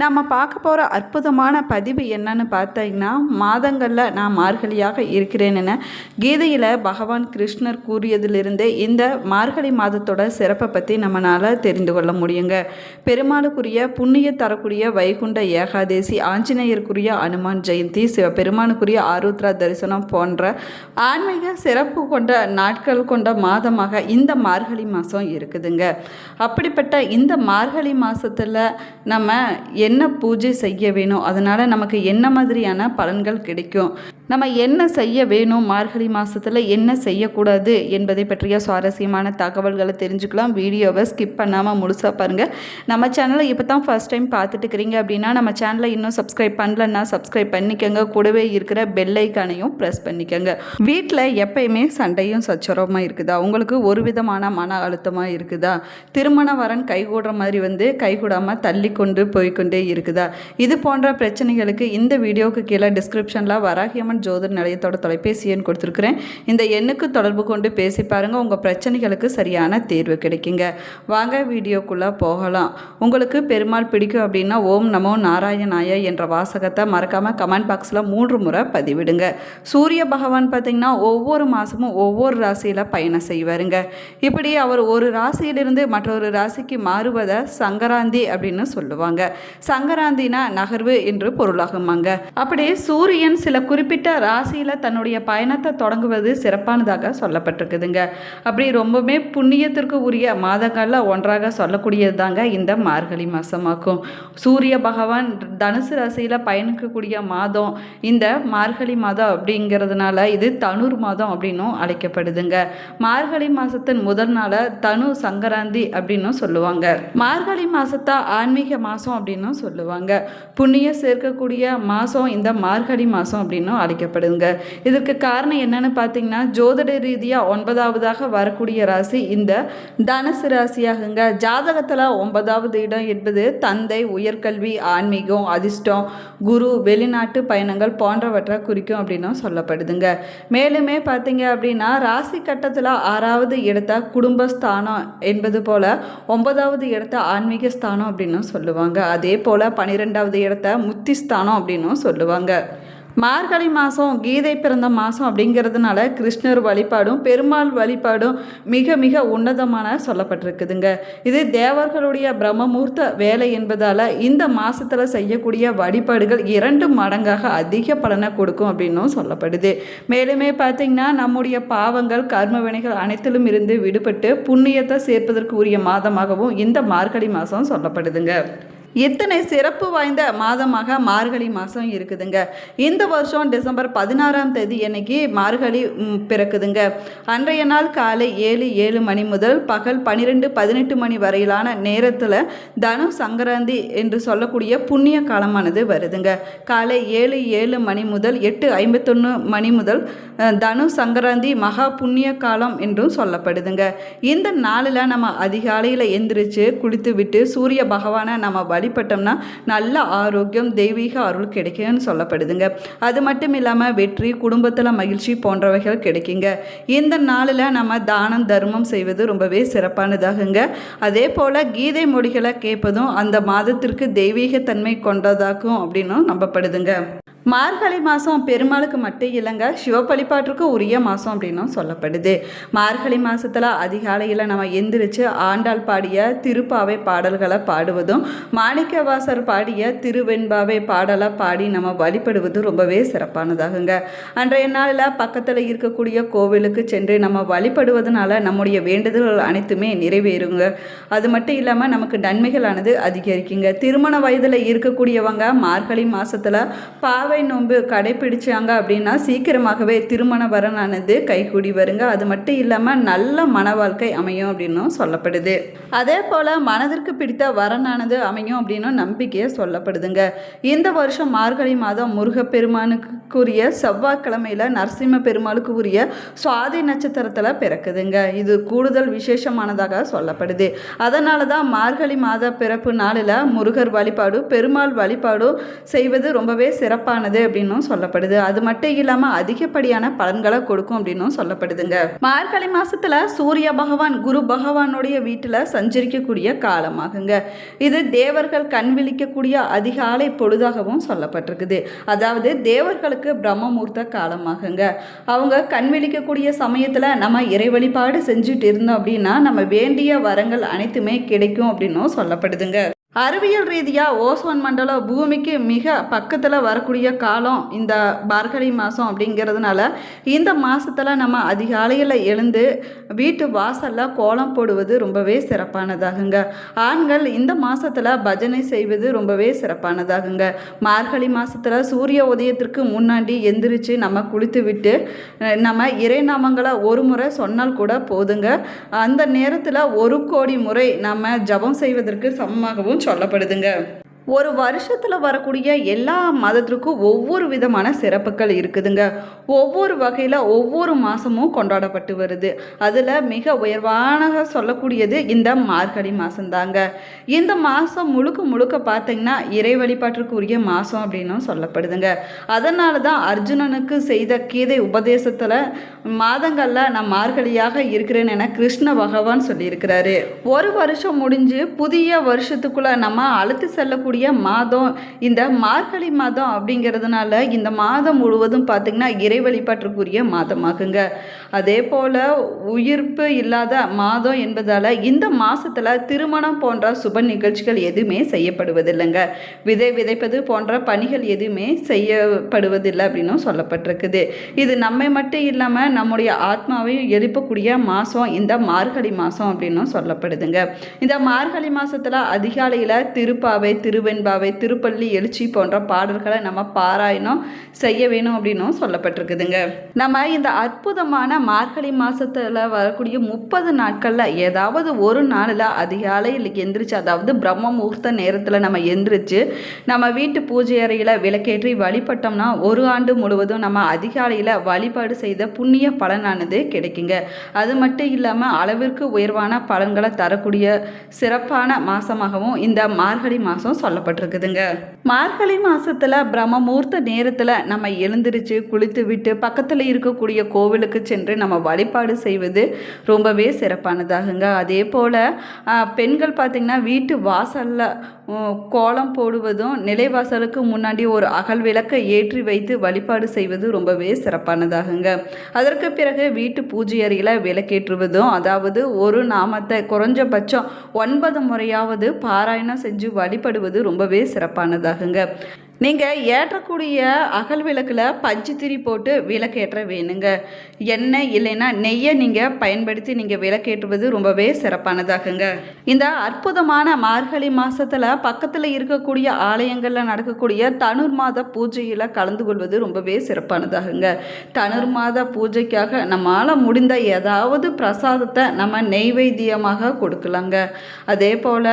நம்ம பார்க்க போகிற அற்புதமான பதிவு என்னன்னு பார்த்தீங்கன்னா மாதங்களில் நான் மார்கழியாக இருக்கிறேன்னு கீதையில் பகவான் கிருஷ்ணர் கூறியதிலிருந்தே இந்த மார்கழி மாதத்தோட சிறப்பை பற்றி நம்மளால் தெரிந்து கொள்ள முடியுங்க. பெருமாளுக்குரிய புண்ணிய தரக்கூடிய வைகுண்ட ஏகாதேசி ஆஞ்சநேயருக்குரிய அனுமான் ஜெயந்தி சிவபெருமானுக்குரிய ஆருத்ரா தரிசனம் போன்ற ஆன்மீக சிறப்பு கொண்ட நாட்கள் கொண்ட மாதமாக இந்த மார்கழி மாதம் இருக்குதுங்க. அப்படிப்பட்ட இந்த மார்கழி மாதத்தில் நம்ம என்ன பூஜை செய்ய வேணும் அதனால் நமக்கு என்ன மாதிரியான பலன்கள் கிடைக்கும்? நம்ம என்ன செய்ய வேணும் மார்கழி மாதத்தில் என்ன செய்யக்கூடாது என்பதை பற்றிய சுவாரஸ்யமான தகவல்களை தெரிஞ்சுக்கலாம். வீடியோவை ஸ்கிப் பண்ணாமல் முழுசாக பாருங்கள் நம்ம சேனலை இப்போ தான் ஃபஸ்ட் டைம் பார்த்துட்டு இருக்கிறீங்க அப்படின்னா நம்ம சேனலை இன்னும் சப்ஸ்கிரைப் பண்ணலன்னா சப்ஸ்கிரைப் பண்ணிக்கோங்க. கூடவே இருக்கிற பெல்லைக்கானையும் ப்ரெஸ் பண்ணிக்கோங்க. வீட்டில் எப்பயுமே சண்டையும் சச்சரவமாக இருக்குதா? உங்களுக்கு ஒரு விதமான மன அழுத்தமாக இருக்குதா? திருமண வரன் கைகூடுற மாதிரி வந்து கைகூடாமல் தள்ளி கொண்டு போய்க்கொண்டே இருக்குதா? இது போன்ற பிரச்சனைகளுக்கு இந்த வீடியோவுக்கு கீழே டிஸ்கிரிப்ஷனில் வராகியம்மன் ஜோதிர் நிலையத்தோட தொலைபேசி எண் கொடுத்துருக்குறேன். இந்த எண்ணுக்கு தொடர்பு கொண்டு பேசி பாருங்கள் உங்கள் பிரச்சனைகளுக்கு சரியான தீர்வு கிடைக்குங்க. வாங்க வீடியோக்குள்ளே போகலாம். உங்களுக்கு பெருமாள் பிடிக்கும் அப்படின்னா ஓம் நமோ நாராயணாய என்ற வாசகத்தை மறக்காமல் கமெண்ட் பாக்ஸில் மூன்று முறை பதிவிடுங்க. சூரிய பகவான் பார்த்திங்கன்னா ஒவ்வொரு மாதமும் ஒவ்வொரு ராசியில் பயணம் செய்வாருங்க. இப்படி அவர் ஒரு ராசியிலிருந்து மற்றொரு ராசிக்கு மாறுவதை சங்கராந்தி அப்படின்னு சொல்லுவாங்க. சங்கராந்தினா நகர்வு என்று பொருளாகுமாங்க. அப்படி சூரியன் சில குறிப்பிட்ட ராசியில் தன்னுடைய பயணத்தை தொடங்குவது சிறப்பானதாக சொல்லப்பட்டிருக்குதுங்க. அப்படி ரொம்பவுமே புண்ணியத்திற்கு உரிய மாதங்களில் ஒன்றாக சொல்லக்கூடியது தாங்க இந்த மார்கழி மாதமாக்கும் சூரிய பகவான் தனுசு ராசியில் பயணிக்கக்கூடிய மாதம் இந்த மார்கழி மாதம் அப்படிங்கிறதுனால இது தனுர் மாதம் அப்படின்னும் அழைக்கப்படுதுங்க. மார்கழி மாதத்தின் முதல் நாளை தனு சங்கராந்தி அப்படின்னும் சொல்லுவாங்க. மார்கழி மாதத்தை ஆன்மீக மாதம் அப்படின்னும் சொல்லுவாங்க. புண்ணியம் சேர்க்கக்கூடிய மாதம் இந்த மார்கழி மாதம் அப்படின்னும் அழைக்கப்படுதுங்க இதற்கு காரணம் என்னன்னு பார்த்தீங்கன்னா ஜோதிட ரீதியாக ஒன்பதாவதாக வரக்கூடிய ராசி இந்த தனுசு ராசியாகுங்க. ஜாதகத்தில் ஒன்பதாவது இடம் என்பது தந்தை உயர்கல்வி ஆன்மீகம் அதிர்ஷ்டம் குரு வெளிநாட்டு பயணங்கள் போன்றவற்றை குறிக்கும் அப்படின்னும் சொல்லப்படுதுங்க. மேலுமே பார்த்தீங்க அப்படின்னா ராசி கட்டத்தில் ஆறாவது இடத்த குடும்பஸ்தானம் என்பது போல ஒன்பதாவது இடத்த ஆன்மீக ஸ்தானம் அப்படின்னும் சொல்லுவாங்க. அதே போல் பன்னிரெண்டாவது இடத்த முத்தி ஸ்தானம் அப்படின்னும் சொல்லுவாங்க. மார்கழி மாதம் கீதை பிறந்த மாதம் அப்படிங்கிறதுனால கிருஷ்ணர் வழிபாடும் பெருமாள் வழிபாடும் மிக மிக உன்னதமான சொல்லப்பட்டிருக்குதுங்க. இது தேவர்களுடைய பிரம்மமூர்த்த வேலை என்பதால் இந்த மாதத்தில் செய்யக்கூடிய வழிபாடுகள் இரண்டு மடங்காக அதிக பலனை கொடுக்கும் அப்படின்னும் சொல்லப்படுது. மேலுமே பார்த்திங்கன்னா நம்முடைய பாவங்கள் கர்மவினைகள் அனைத்திலும் இருந்து விடுபட்டு புண்ணியத்தை சேர்ப்பதற்கு உரிய மாதமாகவும் இந்த மார்கழி மாதம் சொல்லப்படுதுங்க. இத்தனை சிறப்பு வாய்ந்த மாதமாக மார்கழி மாதம் இருக்குதுங்க. இந்த வருஷம் டிசம்பர் பதினாறாம் தேதி அன்னைக்கு மார்கழி பிறக்குதுங்க. அன்றைய நாள் காலை ஏழு ஏழு மணி முதல் பகல் பன்னிரெண்டு பதினெட்டு மணி வரையிலான நேரத்தில் தனு சங்கராந்தி என்று சொல்லக்கூடிய புண்ணிய காலமானது வருதுங்க. காலை ஏழு ஏழு மணி முதல் எட்டு ஐம்பத்தொன்று மணி முதல் தனு சங்கராந்தி மகா புண்ணிய காலம் என்றும் சொல்லப்படுதுங்க. இந்த நாளில் நம்ம அதிகாலையில் எந்திரிச்சு குளித்து விட்டு சூரிய பகவானை நம்ம வழிபட்டோம்னா நல்ல ஆரோக்கியம் தெய்வீக அருள் கிடைக்கும்னு சொல்லப்படுதுங்க. அது மட்டும் இல்லாமல் வெற்றி குடும்பத்தில் மகிழ்ச்சி போன்றவைகள் கிடைக்குங்க. இந்த நாளில் நம்ம தானம் தர்மம் செய்வது ரொம்பவே சிறப்பானதாகுங்க. அதே போல் கீதை மொழிகளை கேட்பதும் அந்த மாதத்திற்கு தெய்வீகத்தன்மை கொண்டதாகும் அப்படின்னும் நம்பப்படுதுங்க. மார்கழி மாதம் பெருமாளுக்கு மட்டும் இல்லைங்க சிவப்பழிபாட்டிற்கு உரிய மாதம் அப்படின்னும் சொல்லப்படுது. மார்கழி மாதத்தில் அதிகாலையில் நம்ம எந்திரிச்சு ஆண்டாள் பாடிய திருப்பாவை பாடல்களை பாடுவதும் மாணிக்கவாசர் பாடிய திருவெண்பாவை பாடலை பாடி நம்ம வழிபடுவதும் ரொம்பவே சிறப்பானதாகுங்க. அன்றைய நாளில் பக்கத்தில் இருக்கக்கூடிய கோவிலுக்கு சென்று நம்ம வழிபடுவதனால நம்முடைய வேண்டுதல்கள் அனைத்துமே நிறைவேறுங்க. அது மட்டும் இல்லாமல் நமக்கு நன்மைகளானது அதிகரிக்குங்க. திருமண வயதில் இருக்கக்கூடியவங்க மார்கழி மாதத்தில் பாவை நோன்பு கடைப்பிடிச்சாங்க அப்படின்னா சீக்கிரமாகவே திருமண வரனானது கைகூடி வருங்க. அது மட்டும் இல்லாமல் நல்ல மன வாழ்க்கை அமையும் அப்படின்னும் சொல்லப்படுது. அதே போல் மனதிற்கு பிடித்த வரனானது அமையும் அப்படின்னும் நம்பிக்கையை சொல்லப்படுதுங்க. இந்த வருஷம் மார்கழி மாதம் முருகப்பெருமானுக்குரிய செவ்வாய்க்கிழமையில் நரசிம்ம பெருமாளுக்கு உரிய சுவாதி நட்சத்திரத்தில் பிறக்குதுங்க. இது கூடுதல் விசேஷமானதாக சொல்லப்படுது. அதனால தான் மார்கழி மாத பிறப்பு நாளில் முருகர் வழிபாடு பெருமாள் வழிபாடு செய்வது ரொம்பவே சிறப்பானது. சிறப்பானது அப்படின்னும் சொல்லப்படுது. அது மட்டும் இல்லாமல் அதிகப்படியான பலன்களை கொடுக்கும் அப்படின்னும் சொல்லப்படுதுங்க. மார்கழி மாசத்துல சூரிய பகவான் குரு பகவானுடைய வீட்டில் சஞ்சரிக்கக்கூடிய காலமாகுங்க. இது தேவர்கள் கண் விழிக்கக்கூடிய அதிகாலை பொழுதாகவும் சொல்லப்பட்டிருக்குது. அதாவது தேவர்களுக்கு பிரம்மமூர்த்த காலமாகுங்க. அவங்க கண் விழிக்கக்கூடிய சமயத்தில் நம்ம இறை வழிபாடு செஞ்சுட்டு இருந்தோம் அப்படின்னா நம்ம வேண்டிய வரங்கள் அனைத்துமே கிடைக்கும் அப்படின்னும் சொல்லப்படுதுங்க. அறிவியல் ரீதியாக ஓசோன் மண்டலம் பூமிக்கு மிக பக்கத்தில் வரக்கூடிய காலம் இந்த மார்கழி மாதம் அப்படிங்கிறதுனால இந்த மாதத்தில் நம்ம அதிகாலையில் எழுந்து வீட்டு வாசலில் கோலம் போடுவது ரொம்பவே சிறப்பானதாகுங்க. ஆண்கள் இந்த மாதத்தில் பஜனை செய்வது ரொம்பவே சிறப்பானதாகுங்க. மார்கழி மாதத்தில் சூரிய உதயத்திற்கு முன்னாடி எந்திரிச்சு நம்ம குளித்து விட்டு நம்ம இறைநாமங்களை ஒரு முறை சொன்னால் கூட போதுங்க. அந்த நேரத்தில் ஒரு கோடி முறை நம்ம ஜபம் செய்வதற்கு சமமாகவும் சொல்லப்படுதுங்க ஒரு வருஷத்தில் வரக்கூடிய எல்லா மதத்திற்கும் ஒவ்வொரு விதமான சிறப்புகள் இருக்குதுங்க. ஒவ்வொரு வகையில் ஒவ்வொரு மாதமும் கொண்டாடப்பட்டு வருது. அதில் மிக உயர்வான சொல்லக்கூடியது இந்த மார்கழி மாதம்தாங்க இந்த மாதம் முழுக்க முழுக்க பார்த்தீங்கன்னா இறை வழிபாட்டிற்குரிய மாதம் அப்படின்னும் சொல்லப்படுதுங்க. அதனால தான் அர்ஜுனனுக்கு செய்த கீதை உபதேசத்தில் மாதங்களில் நான் மார்கழியாக இருக்கிறேன் என கிருஷ்ண பகவான் சொல்லியிருக்கிறாரு. ஒரு வருஷம் முடிஞ்சு புதிய வருஷத்துக்குள்ளே நம்ம அழுத்து செல்லக்கூடிய மாதம். இந்த மார்கழி மாதம் அப்படிங்கிறதுனால இந்த மாதம் முழுவதும் பார்த்திங்கன்னா இறை வழிபாட்டிற்குரிய மாதமாகுங்க. அதே போல் உயிர்ப்பு இல்லாத மாதம் என்பதால் இந்த மாதத்தில் திருமணம் போன்ற சுப நிகழ்ச்சிகள் எதுவுமே செய்யப்படுவதில்லைங்க. விதை விதைப்பது போன்ற பணிகள் எதுவுமே செய்யப்படுவதில்லை அப்படின்னும் சொல்லப்பட்டிருக்குது. இது நம்மை மட்டும் இல்லாமல் நம்முடைய ஆத்மாவையும் எழுப்பக்கூடிய மாதம் இந்த மார்கழி மாதம் அப்படின்னும் சொல்லப்படுதுங்க. இந்த மார்கழி மாதத்தில் அதிகாலையில் திருப்பாவை திருவெண்பாவை திருப்பள்ளி எழுச்சி போன்ற பாடல்களை நம்ம பாராயணம் செய்ய வேணும் அப்படின்னும் சொல்லப்பட்டிருக்குதுங்க. நம்ம இந்த அற்புதமான மார்கழி மாதத்தில் வரக்கூடிய முப்பது நாட்களில் ஏதாவது ஒரு நாளில் அதிகாலையில் எந்திரிச்சு அதாவது பிரம்ம முகூர்த்த நேரத்தில் நம்ம எந்திரிச்சு நம்ம வீட்டு பூஜை அறையில் விளக்கேற்றி வழிபட்டோம்னா ஒரு ஆண்டு முழுவதும் நம்ம அதிகாலையில் வழிபாடு செய்த புண்ணிய பலனானது கிடைக்குங்க. அது மட்டும் இல்லாமல் அளவிற்கு உயர்வான பலன்களை தரக்கூடிய சிறப்பான மாதமாகவும் இந்த மார்கழி மாதம் சொல்லப்பட்டிருக்குதுங்க. மார்கழி மாதத்தில் பிரம்ம முகூர்த்த நேரத்தில் நம்ம எழுந்திரிச்சு குளித்து விட்டு பக்கத்தில் இருக்கக்கூடிய கோவிலுக்கு சென்று நம்ம வழிபாடு செய்வது ரொம்பவே சிறப்பானதாகுங்க. அதே போல் பெண்கள் பார்த்திங்கன்னா வீட்டு வாசலில் கோலம் போடுவதும் நிலைவாசலுக்கு முன்னாடி ஒரு அகல் விளக்கை ஏற்றி வைத்து வழிபாடு செய்வது ரொம்பவே சிறப்பானதாகுங்க. அதற்கு பிறகு வீட்டு பூஜை அறையில் விளக்கேற்றுவதும் அதாவது ஒரு நாமத்தை குறைஞ்சபட்சம் ஒன்பது முறையாவது பாராயணம் செஞ்சு வழிபடுவது ரொம்பவே சிறப்பானதாகுங்க. நீங்கள் ஏற்றக்கூடிய அகல் விளக்கில் பஞ்சு திரி போட்டு விளக்கேற்ற வேணுங்க. எண்ணெய் இல்லைன்னா நெய்யை நீங்கள் பயன்படுத்தி நீங்கள் விளக்கேற்றுவது ரொம்பவே சிறப்பானதாகுங்க. இந்த அற்புதமான மார்கழி மாதத்தில் பக்கத்தில் இருக்கக்கூடிய ஆலயங்களில் நடக்கக்கூடிய தனுர் மாத பூஜையில் கலந்து கொள்வது ரொம்பவே சிறப்பானதாகுங்க. தனுர் மாத பூஜைக்காக நம்மளால் முடிந்த ஏதாவது பிரசாதத்தை நம்ம நெய்வேத்தியமாக கொடுக்கலாங்க. அதே போல்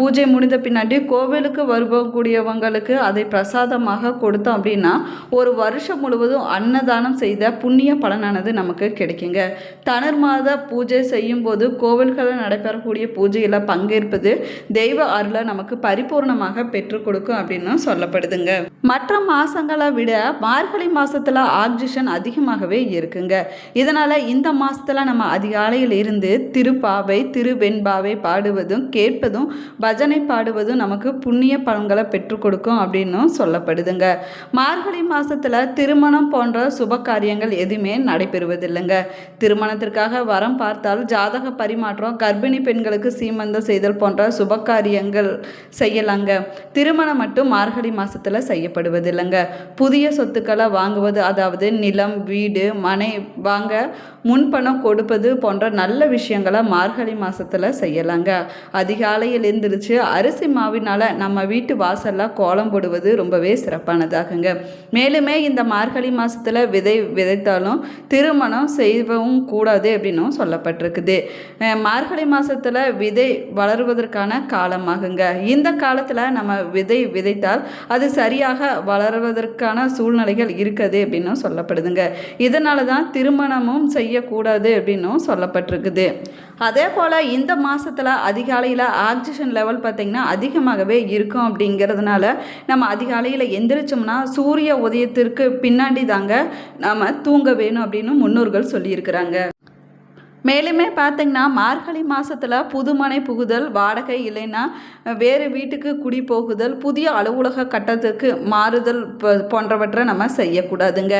பூஜை முடிந்த பின்னாடி கோவிலுக்கு வருவக்கூடியவங்களுக்கு அதை பிரசாதமாக கொடுத்தோம் அப்படின்னா ஒரு வருஷம் முழுவதும் அன்னதானம் செய்த புண்ணிய பலனானது நமக்கு கிடைக்குங்க. தனர் மாத பூஜை செய்யும்போது கோவில்களில் நடைபெறக்கூடிய பூஜையில் பங்கேற்பது தெய்வ அருளை நமக்கு பரிபூர்ணமாக பெற்றுக் கொடுக்கும் அப்படின்னு சொல்லப்படுதுங்க. மற்ற மாதங்களை விட மார்கழி மாதத்தில் ஆக்சிஜன் அதிகமாகவே இருக்குங்க. இதனால் இந்த மாதத்தில் நம்ம அதிகாலையில் இருந்து திருப்பாவை திருவெண்பாவை பாடுவதும் கேட்பதும் பஜனை பாடுவதும் நமக்கு புண்ணிய பலன்களை பெற்றுக் கொடுக்கும் அப்படின்னு அப்படின்னும் சொல்லப்படுதுங்க. மார்கழி மாதத்தில் திருமணம் போன்ற சுப காரியங்கள் எதுவுமே நடைபெறுவதில்லைங்க. திருமணத்திற்காக வரம் பார்த்தால் ஜாதக பரிமாற்றம் கர்ப்பிணி பெண்களுக்கு சீமந்தம் செய்தல் போன்ற சுப காரியங்கள் செய்யலாங்க. திருமணம் மட்டும் மார்கழி மாதத்தில் செய்யப்படுவதில்லைங்க. புதிய சொத்துக்களை வாங்குவது அதாவது நிலம் வீடு மனை வாங்க முன்பணம் கொடுப்பது போன்ற நல்ல விஷயங்களை மார்கழி மாதத்தில் செய்யலாங்க. அதிகாலையில் எழுந்திரிச்சு அரிசி மாவினால் நம்ம வீட்டு வாசலில் கோலம் போடுவது ரொம்பவே சிறப்பானதாகுங்க. மேலுமே இந்த மார்கழி மாதத்தில் விதை விதைத்தாலும் திருமணம் செய்யவும் கூடாது அப்படின்னும் சொல்லப்பட்டிருக்குது. மார்கழி மாதத்தில் விதை வளருவதற்கான காலமாகுங்க. இந்த காலத்தில் நம்ம விதை விதைத்தால் அது சரியாக வளருவதற்கான சூழ்நிலைகள் இருக்குது அப்படின்னும் சொல்லப்படுதுங்க. இதனால தான் திருமணமும் செய்யக்கூடாது அப்படின்னும் சொல்லப்பட்டிருக்குது. அதே போல் இந்த மாதத்தில் அதிகாலையில் ஆக்சிஜன் லெவல் பார்த்திங்கன்னா அதிகமாகவே இருக்கும் அப்படிங்கிறதுனால நம்ம அதிகாலையில் எந்திரிச்சோம்னா சூரிய உதயத்திற்கு பின்னாடி தாங்க நம்ம தூங்க வேணும் அப்படின்னு முன்னோர்கள் சொல்லியிருக்கிறாங்க. மேலுமே பார்த்தீங்கன்னா மார்கழி மாதத்தில் புதுமனை புகுதல் வாடகை இல்லைன்னா வேறு வீட்டுக்கு குடி போகுதல் புதிய அலுவலக கட்டத்துக்கு மாறுதல் போன்றவற்றை நம்ம செய்யக்கூடாதுங்க.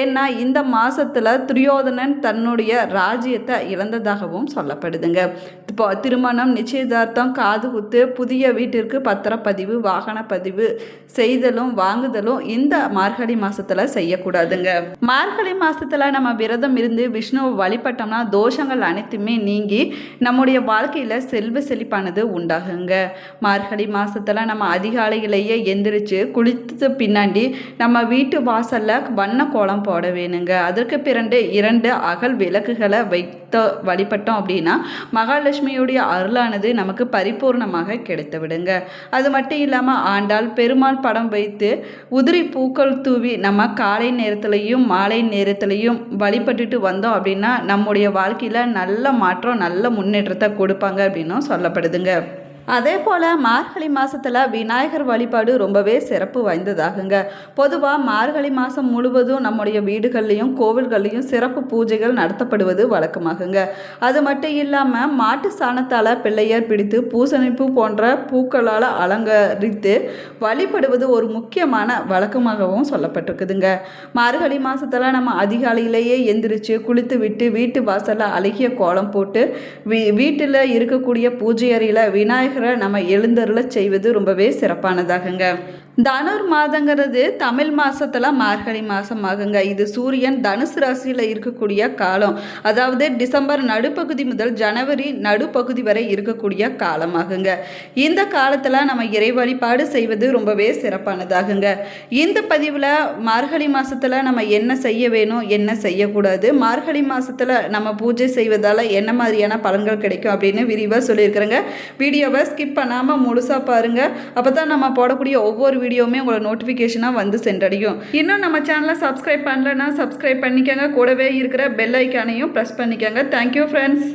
ஏன்னா இந்த மாதத்தில் துரியோதனன் தன்னுடைய ராஜ்யத்தை இழந்ததாகவும் சொல்லப்படுதுங்க. இப்போ திருமணம் நிச்சயதார்த்தம் காது குத்து புதிய வீட்டிற்கு பத்திரப்பதிவு வாகன பதிவு செய்தலும் வாங்குதலும் இந்த மார்கழி மாதத்தில் செய்யக்கூடாதுங்க. மார்கழி மாதத்தில் நம்ம விரதம் இருந்து விஷ்ணுவை வழிபட்டோம்னா தோஷங்கள் அனைத்துமே நீங்கி நம்முடைய வாழ்க்கையில் செல்வ செழிப்பானது உண்டாகுங்க. மார்கழி மாதத்தில் நம்ம அதிகாலையிலேயே எந்திரிச்சு குளித்து பின்னாடி நம்ம வீட்டு வாசலில் வண்ண கோலம் போட வேணுங்க. அதற்கு பிறண்டு இரண்டு அகல் விளக்குகளை வைத்து வழிபட்டோம் அப்படின்னா மகாலட்சுமியுடைய அருளானது நமக்கு பரிபூர்ணமாக கிடைத்து விடுங்க. அது மட்டும் இல்லாமல் ஆண்டாள் பெருமாள் படம் வைத்து உதிரி பூக்கள் தூவி நம்ம காலை நேரத்துலையும் மாலை நேரத்துலையும் வழிபட்டுட்டு வந்தோம் அப்படின்னா நம்முடைய வாழ்க்கையில் நல்ல மாற்றம் நல்ல முன்னேற்றத்தை கொடுப்பாங்க அப்படின்னும் சொல்லப்படுதுங்க. அதே போல் மார்கழி மாதத்தில் விநாயகர் வழிபாடு ரொம்பவே சிறப்பு வாய்ந்ததாகுங்க. பொதுவாக மார்கழி மாதம் முழுவதும் நம்முடைய வீடுகள்லையும் கோவில்கள்லையும் சிறப்பு பூஜைகள் நடத்தப்படுவது வழக்கமாகுங்க. அது மட்டும் இல்லாமல் மாட்டு சாணத்தால் பிள்ளையார் பிடித்து பூசணிப்பு போன்ற பூக்களால் அலங்கரித்து வழிபடுவது ஒரு முக்கியமான வழக்கமாகவும் சொல்லப்பட்டிருக்குதுங்க. மார்கழி மாதத்தில் நம்ம அதிகாலையிலேயே எந்திரிச்சு குளித்து விட்டு வீட்டு வாசலில் அழகிய கோலம் போட்டு வீ வீட்டில் இருக்கக்கூடிய பூஜை அறையில் விநாயகர் நம்ம எழுந்தருளச் செய்வது ரொம்பவே சிறப்பானதாகுங்க. தனுர் மாதங்கிறது தமிழ் மாதத்தில் மார்கழி மாதம் ஆகுங்க இது சூரியன் தனுசு ராசியில் இருக்கக்கூடிய காலம். அதாவது டிசம்பர் நடுப்பகுதி முதல் ஜனவரி நடுப்பகுதி வரை இருக்கக்கூடிய காலமாகுங்க. இந்த காலத்தில் நம்ம இறை வழிபாடு செய்வது ரொம்பவே சிறப்பானதாகுங்க. இந்த பதிவில் மார்கழி மாதத்தில் நம்ம என்ன செய்ய வேணும் என்ன செய்யக்கூடாது மார்கழி மாதத்தில் நம்ம பூஜை செய்வதால் என்ன மாதிரியான பலன்கள் கிடைக்கும் அப்படின்னு விரிவாக சொல்லியிருக்கிறேங்க. வீடியோவை ஸ்கிப் பண்ணாமல் முழுசாக பாருங்கள் அப்போ தான் நம்ம போடக்கூடிய ஒவ்வொரு வீடியோவுமே உங்களோட நோட்டிஃபிகேஷனாக வந்து சென்றடையும். இன்னும் நம்ம சேனலை சப்ஸ்கிரைப் பண்ணலன்னா சப்ஸ்கிரைப் பண்ணிக்கோங்க. கூடவே இருக்கிற பெல் ஐக்கானையும் ப்ரெஸ் பண்ணிக்கோங்க. Thank you friends